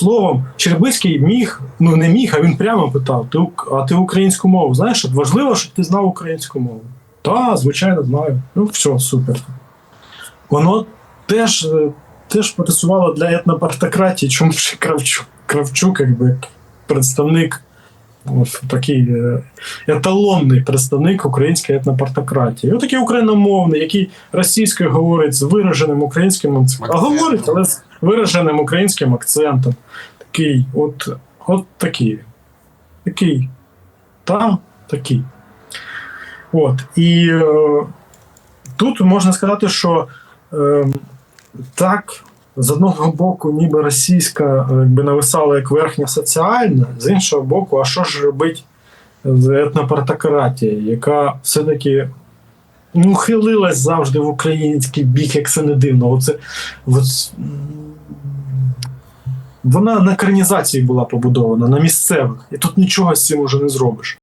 словом, Чербицький міг, ну не міг, а він прямо питав: ти, а ти українську мову знаєш? Важливо, щоб ти знав українську мову. Та, звичайно, знаю. Ну, все, супер. Воно теж, е, теж працювало для етнопартократії, чому ж Кравчук, Кравчук, якби представник, ось такий е, еталонний представник української етнопартократії. Отакий україномовний, який російською говорить з вираженим українським акцентом. А говорить, але з вираженим українським акцентом. Такий, от, от такий. Такий. Та, такий. От. І е, тут можна сказати, що е, так, з одного боку, ніби російська е, якби нависала як верхня соціальна, з іншого боку, а що ж робить з етнопартократія, яка все-таки ну, хилилась завжди в український бік, як це не дивно. Оце, м, вона на карнізації була побудована, на місцевих. І тут нічого з цим уже не зробиш.